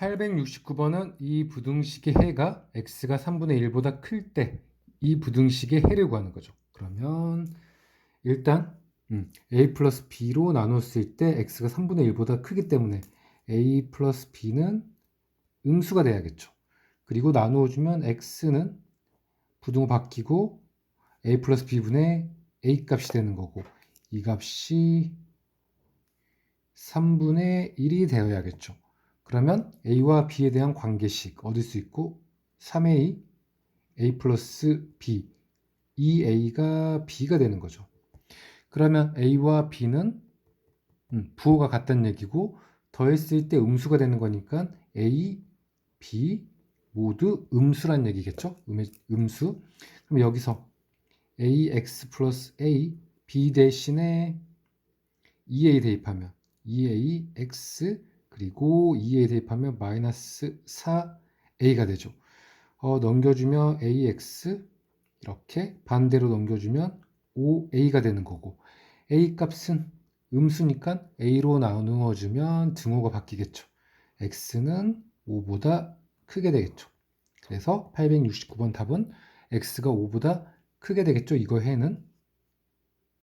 869번은 이 부등식의 해가 x가 3분의 1보다 클 때 이 부등식의 해를 구하는 거죠. 그러면 일단 음, a 플러스 b로 나눴을 때 x가 3분의 1보다 크기 때문에 a 플러스 b는 음수가 돼야겠죠. 그리고 나누어주면 x는 부등호 바뀌고 a 플러스 b분의 a 값이 되는 거고 이 값이 3분의 1이 되어야겠죠. 그러면 a와 b에 대한 관계식 얻을 수 있고 3a, a 플러스 b, 2a가 b가 되는 거죠. 그러면 a와 b는 음, 부호가 같다는 얘기고 더했을 때 음수가 되는 거니까 a, b 모두 음수란 얘기겠죠. 음, 음수. 그럼 여기서 ax 플러스 a, b 대신에 2a 대입하면 2ax 그리고 2a 대입하면 마이너스 4a가 되죠. 어, 넘겨주면 ax 이렇게 반대로 넘겨주면 5a가 되는 거고 a 값은 음수니까 a로 나누어주면 등호가 바뀌겠죠. x는 5보다 크게 되겠죠. 그래서 869번 답은 x가 5보다 크게 되겠죠. 이거 해는